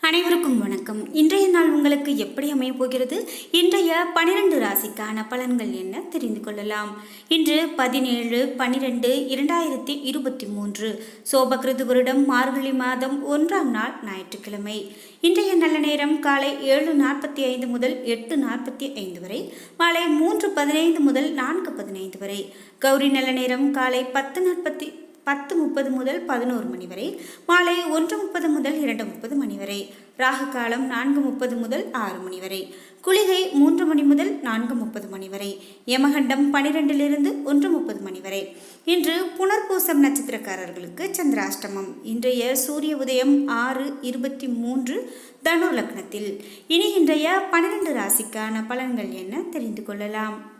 அனைவருக்கும் வணக்கம். இன்றைய நாள் உங்களுக்கு எப்படி அமைய போகிறது? இன்றைய பனிரெண்டு ராசிக்கான பலன்கள் என்ன? தெரிந்து கொள்ளலாம். இன்று பதினேழு பனிரெண்டு இரண்டாயிரத்தி இருபத்தி மூன்று. சோபகிருது வருடம் மார்கழி மாதம் ஒன்றாம் நாள் ஞாயிற்றுக்கிழமை. இன்றைய நல்ல நேரம் காலை ஏழு நாற்பத்தி ஐந்து முதல் எட்டு நாற்பத்தி ஐந்து வரை. மாலை மூன்று பதினைந்து முதல் நான்கு பதினைந்து வரை. கௌரி நல்ல நேரம் காலை பத்து நாற்பத்தி பத்து முப்பது முதல் பதினோரு மணி வரை மாலை ஒன்று முப்பது முதல் இரண்டு முப்பது மணி வரை ராகு காலம் நான்கு முப்பது முதல் ஆறு மணி வரை குளிகை மூன்று மணி முதல் நான்கு முப்பது மணி வரை யமகண்டம் பனிரெண்டிலிருந்து ஒன்று முப்பது மணி வரை. இன்று புனர்பூசம் நட்சத்திரக்காரர்களுக்கு சந்திராஷ்டமம். இன்றைய சூரிய உதயம் ஆறு இருபத்தி மூன்று தனு லக்னத்தில். இனி இன்றைய பனிரெண்டு ராசிக்கான பலன்கள் என்ன தெரிந்து கொள்ளலாம்?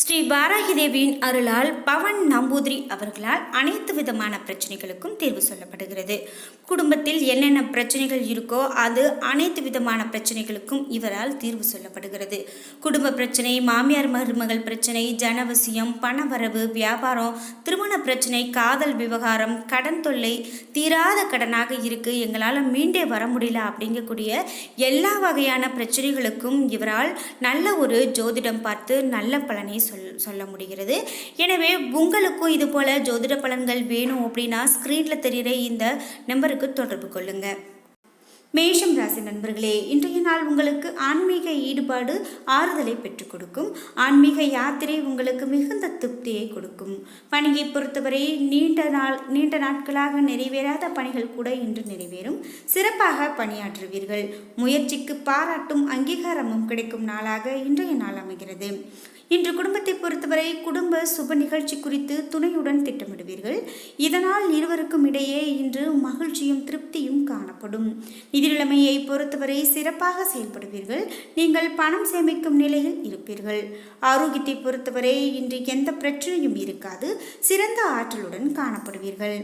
ஸ்ரீ பாராகி தேவியின் அருளால் பவன் நம்பூதிரி அவர்களால் அனைத்து விதமான பிரச்சனைகளுக்கும் தீர்வு சொல்லப்படுகிறது. குடும்பத்தில் என்னென்ன பிரச்சனைகள் இருக்கோ அது அனைத்து விதமான பிரச்சனைகளுக்கும் இவரால் தீர்வு சொல்லப்படுகிறது. குடும்ப பிரச்சனை மாமியார் மருமகள் பிரச்சனை ஜனவசியம் பணவரவு வியாபாரம் திருமண பிரச்சனை காதல் விவகாரம் கடன் தொல்லை தீராத கடனாக இருக்கு எங்களால் மீண்டே வர முடியல அப்படிங்கக்கூடிய எல்லா வகையான பிரச்சனைகளுக்கும் இவரால் நல்ல ஒரு ஜோதிடம் பார்த்து நல்ல பலனை சொல் சொல்ல முடிகிறது. எனவே உங்களுக்கும் இது போல ஜோதிட பலன்கள் வேணும் அப்படின்னா ஸ்க்ரீனில் தெரிகிற இந்த நம்பருக்கு தொடர்பு கொள்ளுங்கள் மேஷம் ராசி நண்பர்களே இன்றைய நாள் உங்களுக்கு ஆன்மீக ஈடுபாடு ஆறுதலை பெற்றுக் கொடுக்கும். ஆன்மீக யாத்திரை உங்களுக்கு மிகுந்த திருப்தியை கொடுக்கும். பணியை பொறுத்தவரை நீண்ட நாள் நீண்ட நாட்களாக நிறைவேறாத பணிகள் கூட இன்று நிறைவேறும். சிறப்பாக பணியாற்றுவீர்கள். முயற்சிக்கு பாராட்டும் அங்கீகாரமும் கிடைக்கும் நாளாக இன்றைய நாள் அமைகிறது. இன்று குடும்பத்தை பொறுத்தவரை குடும்ப சுப நிகழ்ச்சி குறித்து துணையுடன் திட்டமிடுவீர்கள். இதனால் இருவருக்கும் இடையே இன்று மகிழ்ச்சியும் திருப்தியும் காணப்படும். நிதிநிலைமையை பொறுத்தவரை சிறப்பாக செயல்படுவீர்கள். நீங்கள் பணம் சேமிக்கும் நிலையில் இருப்பீர்கள். ஆரோக்கியத்தை பொறுத்தவரை இன்று எந்த பிரச்சனையும் இருக்காது. சிறந்த ஆற்றலுடன் காணப்படுவீர்கள்.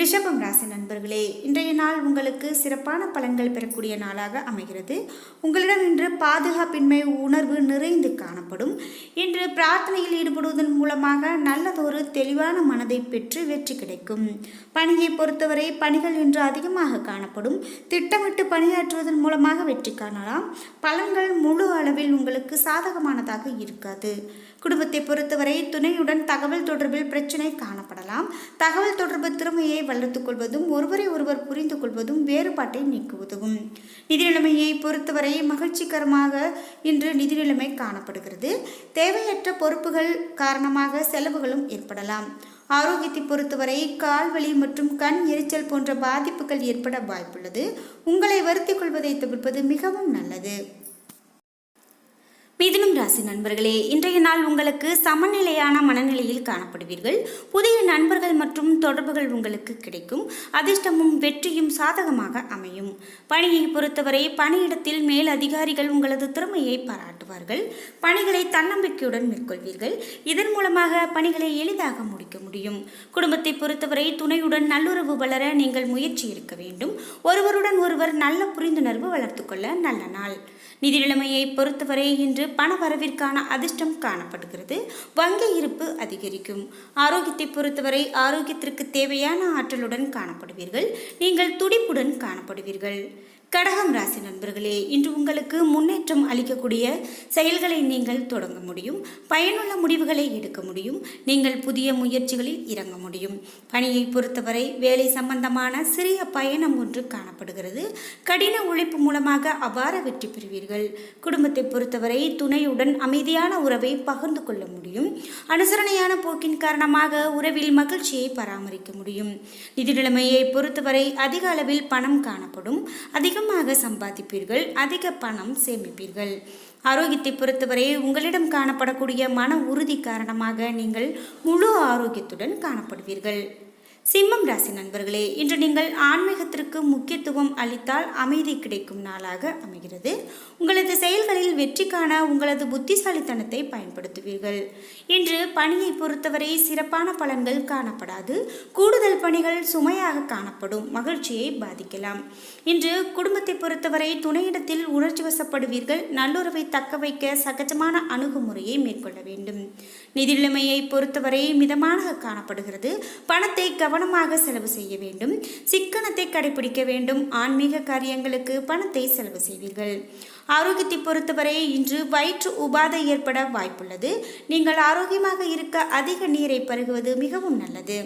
ரிஷபம் ராசி நண்பர்களே இன்றைய நாள் உங்களுக்கு சிறப்பான பலன்கள் பெறக்கூடிய நாளாக அமைகிறது. உங்களிடம் இன்று பாதுகாப்பின்மை உணர்வு நிறைந்து காணப்படும். இன்று பிரார்த்தனையில் ஈடுபடுவதன் மூலமாக நல்லதொரு தெளிவான மனதை பெற்று வெற்றி கிடைக்கும். பணியை பொறுத்தவரை பணிகள் இன்று அதிகமாக காணப்படும். திட்டமிட்டு பணியாற்றுவதன் மூலமாக வெற்றி காணலாம். பலன்கள் முழு அளவில் உங்களுக்கு சாதகமானதாக இருக்காது. குடும்பத்தை பொறுத்தவரை துணையுடன் தகவல் தொடர்பில் பிரச்சனை காணப்படலாம். தகவல் தொடர்பு திறமையை வளர்த்துக் கொள்வதும் ஒருவரை ஒருவர் புரிந்து கொள்வதும் வேறுபாட்டை நீக்க உதவும். நிதி நிலைமையை பொறுத்தவரை மகிழ்ச்சிகரமாக இன்று நிதி நிலைமை காணப்படுகிறது. தேவையற்ற பொறுப்புகள் காரணமாக செலவுகளும் ஏற்படலாம். ஆரோக்கியத்தை பொறுத்தவரை கால்வலி மற்றும் கண் எரிச்சல் போன்ற பாதிப்புகள் ஏற்பட வாய்ப்புள்ளது. உங்களை வருத்திக் கொள்வதை தவிர்ப்பது மிகவும் நல்லது. மிதுனம் ராசி நண்பர்களே இன்றைய நாள் உங்களுக்கு சமநிலையான மனநிலையில் காணப்படுவீர்கள். புதிய நண்பர்கள் மற்றும் தொடர்புகள் உங்களுக்கு கிடைக்கும். அதிர்ஷ்டமும் வெற்றியும் சாதகமாக அமையும். பணியை பொறுத்தவரை பணியிடத்தில் மேல் அதிகாரிகள் உங்களது திறமையை பாராட்டுவார்கள். பணிகளை தன்னம்பிக்கையுடன் மேற்கொள்வீர்கள். இதன் மூலமாக பணிகளை எளிதாக முடிக்க முடியும். குடும்பத்தை பொறுத்தவரை துணையுடன் நல்லுறவு வளர நீங்கள் முயற்சி எடுக்க வேண்டும். ஒருவருடன் ஒருவர் நல்ல புரிந்துணர்வு வளர்த்துக்கொள்ள நல்ல நாள். நிதி நிலைமையை பொறுத்தவரை இன்று பண வரவிற்கான அதிர்ஷ்டம் காணப்படுகிறது. வங்கி இருப்பு அதிகரிக்கும். ஆரோக்கியத்தை பொறுத்தவரை ஆரோக்கியத்திற்கு தேவையான ஆற்றலுடன் காணப்படுவீர்கள். நீங்கள் துடிப்புடன் காணப்படுவீர்கள். கடகம் ராசி நண்பர்களே இன்று உங்களுக்கு முன்னேற்றம் அளிக்கக்கூடிய செயல்களை நீங்கள் தொடங்க முடியும் பயனுள்ள முடிவுகளை எடுக்க முடியும் நீங்கள் புதிய முயற்சிகளில் இறங்க முடியும். பணியை பொறுத்தவரை வேலை சம்பந்தமான சிறிய பயணம் ஒன்று காணப்படுகிறது. கடின உழைப்பு மூலமாக அபார வெற்றி பெறுவீர்கள். குடும்பத்தை பொறுத்தவரை துணையுடன் அமைதியான உறவை பகிர்ந்து கொள்ள முடியும். அனுசரணையான போக்கின் காரணமாக உறவில் மகிழ்ச்சியை பராமரிக்க முடியும். நிதி நிலைமையை பொறுத்தவரை அதிக அளவில் பணம் காணப்படும். அதிக அதிகமாக சம்பாதிப்பீர்கள் அதிக பணம் சேமிப்பீர்கள். ஆரோக்கியத்தை பொறுத்தவரை உங்களிடம் காணப்படக்கூடிய மன உறுதி காரணமாக நீங்கள் முழு ஆரோக்கியத்துடன் காணப்படுவீர்கள். சிம்மம் ராசி நண்பர்களே இன்று நீங்கள் ஆன்மீகத்திற்கு முக்கியத்துவம் அளித்தால் அமைதி கிடைக்கும் நாளாக அமைகிறது. உங்களது செயல்களில் வெற்றி காண உங்களது புத்திசாலித்தனத்தை பயன்படுத்துவீர்கள். இன்று பணியை பொறுத்தவரை சிறப்பான பலன்கள் காணப்படாது. கூடுதல் பணிகள் சுமையாக காணப்படும். மகிழ்ச்சியை பாதிக்கலாம். இன்று குடும்பத்தை பொறுத்தவரை துணையிடத்தில் உணர்ச்சி வசப்படுவீர்கள். நல்லுறவை தக்க வைக்க சகஜமான அணுகுமுறையை மேற்கொள்ள வேண்டும். நிதிநிலைமையை பொறுத்தவரை மிதமாக காணப்படுகிறது. பணத்தை கவ கவனமாக செலவு செய்ய வேண்டும். சிக்கனத்தை கடைபிடிக்க வேண்டும். ஆன்மீக காரியங்களுக்கு பணத்தை செலவு செய்வீர்கள். ஆரோக்கியத்தை பொறுத்தவரை இன்று வயிற்று உபாதை ஏற்பட வாய்ப்புள்ளது. நீங்கள் ஆரோக்கியமாக இருக்க அதிக நீரை பருகுவது மிகவும் நல்லது.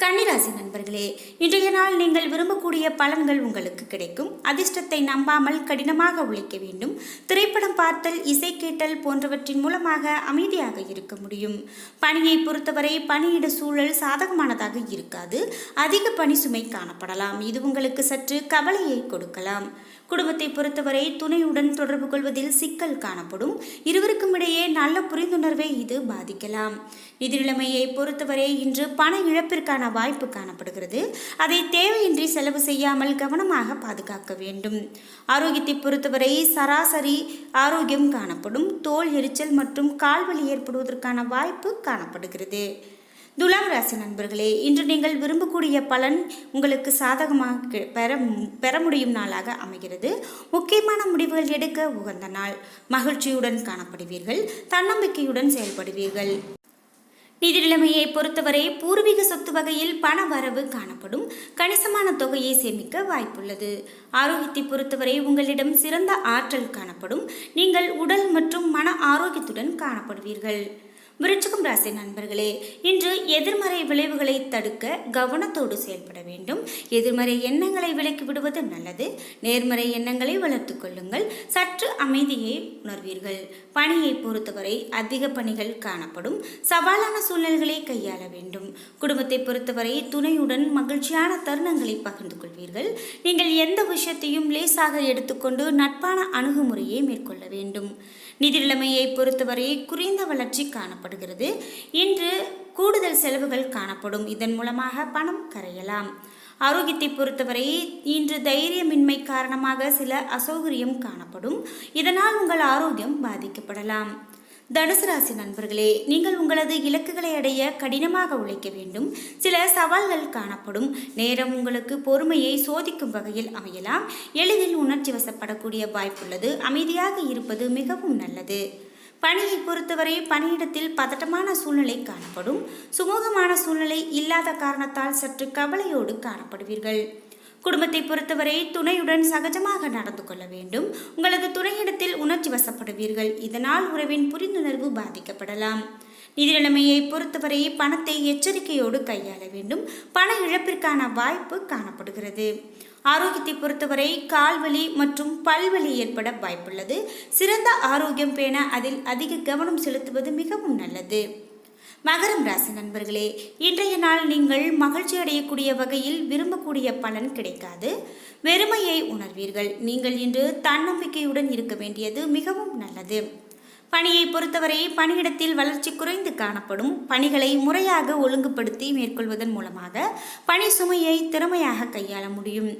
கன்னிராசி நண்பர்களே இன்றைய நாள் நீங்கள் விரும்பக்கூடிய பலன்கள் உங்களுக்கு கிடைக்கும். அதிர்ஷ்டத்தை நம்பாமல் கடினமாக உழைக்க வேண்டும். திரைப்படம் பார்த்தல் இசை கேட்டல் போன்றவற்றின் மூலமாக அமைதியாக இருக்க முடியும். பணியை பொறுத்தவரை பணியிட சூழல் சாதகமானதாக இருக்காது. அதிக பணி சுமை காணப்படலாம். இது உங்களுக்கு சற்று கவலையை கொடுக்கலாம். குடும்பத்தை பொறுத்தவரை துணையுடன் தொடர்பு கொள்வதில் சிக்கல் காணப்படும். இருவருக்கும் இடையே நல்ல புரிந்துணர்வை இது பாதிக்கலாம். நிதி நிலைமையை பொறுத்தவரை இன்று பண இழப்பிற்கான வாய்ப்பு காணப்படுகிறது. அதை தேவையின்றி செலவு செய்யாமல் கவனமாக பாதுகாக்க வேண்டும். ஆரோக்கியத்தை பொறுத்தவரை சராசரி ஆரோக்கியம் காணப்படும். தோல் எரிச்சல் மற்றும் கால்வலி ஏற்படுவதற்கான வாய்ப்பு காணப்படுகிறது. துலாம் ராசி நண்பர்களே இன்று நீங்கள் விரும்பக்கூடிய பலன் உங்களுக்கு சாதகமாக பெற பெற முடியும் நாளாக அமைகிறது. முக்கியமான முடிவுகள் எடுக்க உகந்த நாள். மகிழ்ச்சியுடன் காணப்படுவீர்கள் தன்னம்பிக்கையுடன் செயல்படுவீர்கள். நிதி நிலைமையை பொறுத்தவரை பூர்வீக சொத்து வகையில் பண வரவு காணப்படும். கணிசமான தொகையை சேமிக்க வாய்ப்புள்ளது. ஆரோக்கியத்தை பொறுத்தவரை உங்களிடம் சிறந்த ஆற்றல் காணப்படும். நீங்கள் உடல் மற்றும் மன ஆரோக்கியத்துடன் காணப்படுவீர்கள். விருச்சிகம் ராசி நண்பர்களே இன்று எதிர்மறை விளைவுகளை தடுக்க கவனத்தோடு செயல்பட வேண்டும். எதிர்மறை எண்ணங்களை விலக்கி விடுவது நல்லது. நேர்மறை எண்ணங்களை வளர்த்துக் கொள்ளுங்கள். சற்று அமைதியை உணர்வீர்கள். பணியை பொறுத்தவரை அதிக பணிகள் காணப்படும். சவாலான சூழ்நிலைகளை கையாள வேண்டும். குடும்பத்தை பொறுத்தவரை துணையுடன் மகிழ்ச்சியான தருணங்களை பகிர்ந்து கொள்வீர்கள். நீங்கள் எந்த விஷயத்தையும் லேசாக எடுத்துக்கொண்டு நட்பான அணுகுமுறையை மேற்கொள்ள வேண்டும். நிதி நிலைமையை பொறுத்தவரை குறைந்த வளர்ச்சி காணப்படுகிறது. இன்று கூடுதல் செலவுகள் காணப்படும். இதன் மூலமாக பணம் கரையலாம். ஆரோக்கியத்தை பொறுத்தவரை இன்று தைரியமின்மை காரணமாக சில அசௌகரியம் காணப்படும். இதனால் உங்கள் ஆரோக்கியம் பாதிக்கப்படலாம். தனுசு ராசி நண்பர்களே நீங்கள் உங்களது இலக்குகளை அடைய கடினமாக உழைக்க வேண்டும். சில சவால்கள் காணப்படும். நேரம் உங்களுக்கு பொறுமையை சோதிக்கும் வகையில் அமையலாம். எளிதில் உணர்ச்சி வசப்படக்கூடிய வாய்ப்புள்ளது. அமைதியாக இருப்பது மிகவும் நல்லது. பணியை பொறுத்தவரை பணியிடத்தில் பதட்டமான சூழ்நிலை காணப்படும். சுமூகமான சூழ்நிலை இல்லாத காரணத்தால் சற்று கவலையோடு காணப்படுவீர்கள். குடும்பத்தை பொறுத்தவரை துணையுடன் சகஜமாக நடந்து கொள்ள வேண்டும். உங்களது துணையிடத்தில் உணர்ச்சி வசப்படுவீர்கள். இதனால் உறவின் புரிந்துணர்வு பாதிக்கப்படலாம். நிதி நிலைமையை பொறுத்தவரை பணத்தை எச்சரிக்கையோடு கையாள வேண்டும். பண இழப்பிற்கான வாய்ப்பு காணப்படுகிறது. ஆரோக்கியத்தை பொறுத்தவரை கால்வலி மற்றும் பல்வலி ஏற்பட வாய்ப்புள்ளது. சிறந்த ஆரோக்கியம் பேண அதில் அதிக கவனம் செலுத்துவது மிகவும் நல்லது. மகரம் ராசி நண்பர்களே இன்றைய நாள் நீங்கள் மகிழ்ச்சி அடையக்கூடிய வகையில் விரும்பக்கூடிய பலன் கிடைக்காது. வெறுமையை உணர்வீர்கள். நீங்கள் இன்று தன்னம்பிக்கையுடன் இருக்க வேண்டியது மிகவும் நல்லது. பணியை பொறுத்தவரை பணியிடத்தில் வளர்ச்சி குறைந்து காணப்படும். பணிகளை முறையாக ஒழுங்குபடுத்தி மேற்கொள்வதன் மூலமாக பணி சுமையை திறமையாக கையாள முடியும்.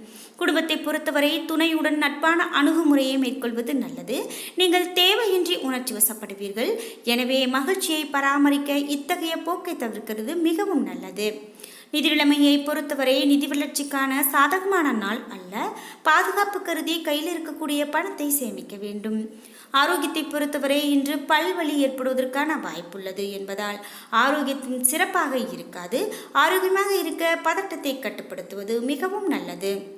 குடும்பத்தை பொறுத்தவரை துணையுடன் நட்பான அணுகுமுறையை மேற்கொள்வது நல்லது. நீங்கள் தேவையின்றி உணர்ச்சி வசப்படுவீர்கள். எனவே மகிழ்ச்சியை பராமரிக்க இத்தகைய போக்கை தவிர்க்கிறது மிகவும் நல்லது. நிதி நிலைமையை பொறுத்தவரை நிதி வளர்ச்சிக்கான சாதகமான நாள் அல்ல. பாதுகாப்பு கருதி கையில் இருக்கக்கூடிய பணத்தை சேமிக்க வேண்டும். ஆரோக்கியத்தை பொறுத்தவரை இன்று பல்வலி ஏற்படுவதற்கான வாய்ப்புள்ளது என்பதால் ஆரோக்கியத்தின் சிறப்பாக இருக்காது ஆரோக்கியமாக இருக்க பதட்டத்தை கட்டுப்படுத்துவது மிகவும் நல்லது.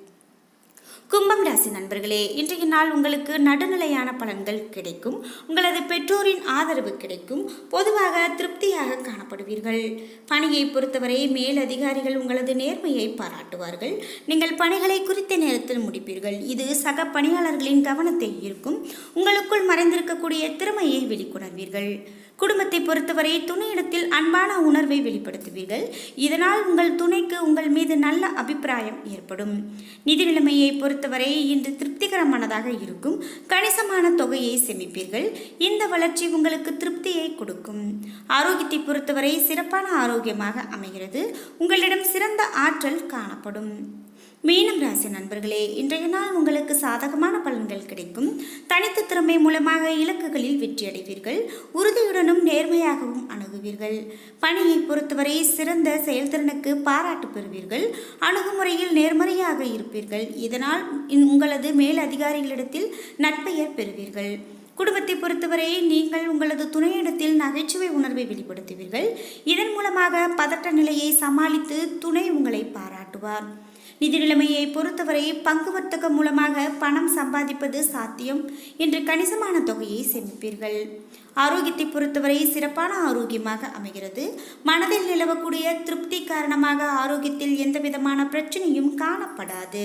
கும்பம் ராசி நண்பர்களே இன்றைய நாள் உங்களுக்கு நடுநிலையான பலன்கள் கிடைக்கும். உங்களது பெற்றோரின் ஆதரவு கிடைக்கும். பொதுவாக திருப்தியாக காணப்படுவீர்கள். பணியை பொறுத்தவரை மேல் அதிகாரிகள் உங்களது நேர்மையை பாராட்டுவார்கள். நீங்கள் பணிகளை குறித்த நேரத்தில் முடிப்பீர்கள். இது சக பணியாளர்களின் கவனத்தை ஈர்க்கும். உங்களுக்குள் மறைந்திருக்கக்கூடிய திறமையை வெளிக்கொணர்வீர்கள். குடும்பத்தை பொறுத்தவரை துணையிடத்தில் அன்பான உணர்வை வெளிப்படுத்துவீர்கள். இதனால் உங்கள் துணைக்கு உங்கள் மீது நல்ல அபிப்பிராயம் ஏற்படும். நிதி நிலைமையை பொறுத்தவரை இன்று திருப்திகரமானதாக இருக்கும். கணிசமான தொகையை சேமிப்பீர்கள். இந்த வளர்ச்சி உங்களுக்கு திருப்தியை கொடுக்கும். ஆரோக்கியத்தை பொறுத்தவரை சிறப்பான ஆரோக்கியமாக அமைகிறது. உங்களிடம் சிறந்த ஆற்றல் காணப்படும். மீனம் ராசி நண்பர்களே இன்றைய நாள் உங்களுக்கு சாதகமான பலன்கள் கிடைக்கும். தனித்த திறமை மூலமாக இலக்குகளில் வெற்றியடைவீர்கள். உறுதியுடனும் நேர்மையாகவும் அணுகுவீர்கள். பணியை பொறுத்தவரை சிறந்த செயல்திறனுக்கு பாராட்டு பெறுவீர்கள். அணுகுமுறையில் நேர்மறையாக இருப்பீர்கள். இதனால் உங்களது மேல் அதிகாரிகளிடத்தில் நட்பெயர் பெறுவீர்கள். குடும்பத்தை பொறுத்தவரை நீங்கள் உங்களது துணையிடத்தில் நகைச்சுவை உணர்வை வெளிப்படுத்துவீர்கள். இதன் மூலமாக பதட்ட நிலையை சமாளித்து துணை உங்களை பாராட்டுவார். நிதி நிலைமையை பொறுத்தவரை பங்கு வர்த்தகம் மூலமாக பணம் சம்பாதிப்பது சாத்தியம் என்று கணிசமான தொகையை சேமிப்பீர்கள். ஆரோக்கியத்தை பொறுத்தவரை சிறப்பான ஆரோக்கியமாக அமைகிறது. மனதில் நிலவக்கூடிய திருப்தி காரணமாக ஆரோக்கியத்தில் எந்த விதமான பிரச்சனையும் காணப்படாது.